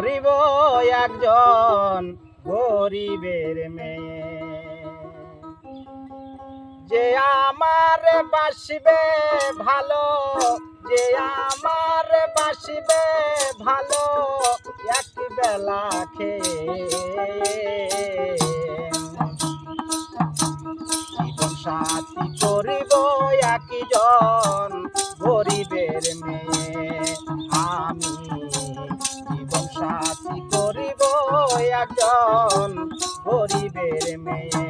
গরিব একজন গরিবের মেয়ে। যে আমার বাসবে ভালো, যে আমার বাসবে ভালো, এক বেলা খেয়ে। সাথী করিব একই একজন গরিবের মেয়ে।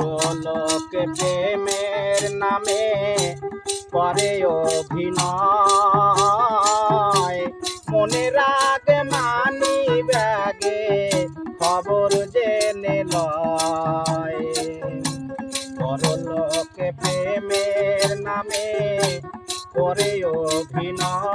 পরলোকে প্রেমের নামে করে অভিনয়। মনে রাগে মানি ব্যাগে, খবর জেনে পরলোকে প্রেমের নামে করে অভিনয়।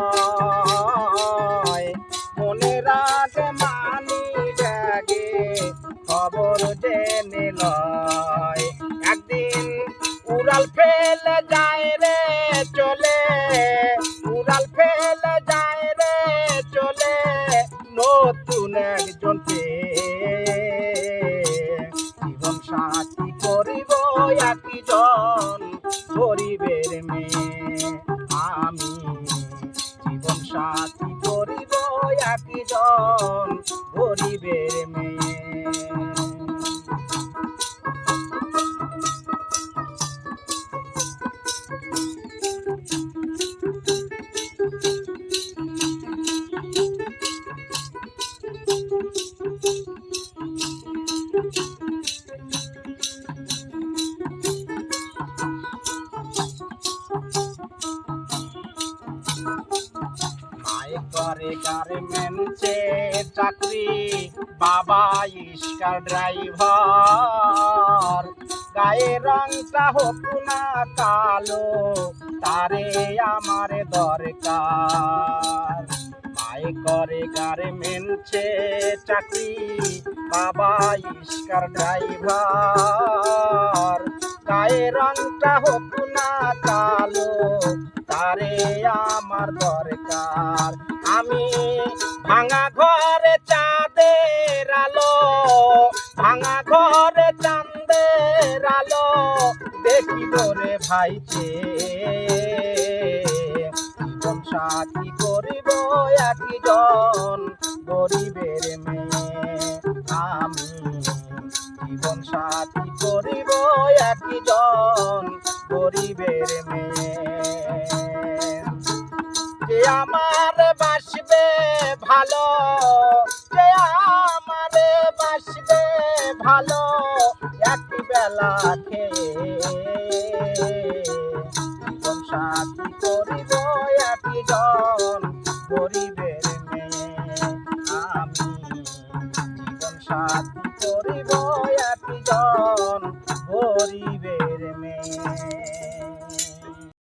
সাথী করিব একই জন গরিবের মেয়ে। আমি জীবন সাথী করিব একই করে গার্মেন্টসে চাকরি, বাবা ইস্কার ড্রাইভার। গায়ে রংটা হোক না কালো, তারে আমার দরকার। মায় করে গার্মেন্টসে চাকরি, বাবা ইস্কার ড্রাইভার। গায়ে রংটা হোক না কালো তারে আমার দরকার। আমি ভাঙা ঘরে চাঁদের আলো, ভাঙা ঘরে চাঁদের আলো দেখিব রে ভাইকে জীবন সাথী করিব একই জন গরিবের মেয়ে। আমি জীবন সাথী করিব একই জন গরিবের মেয়ে। আমার বাসবে ভালো, যে আমার বাসবে ভালো, একটি বেলা খেয়ে শান্তি করিব একটি জন গরিবের মে আমি জীবন শান্তি করিব একটি জন গরিবের মেয়ে।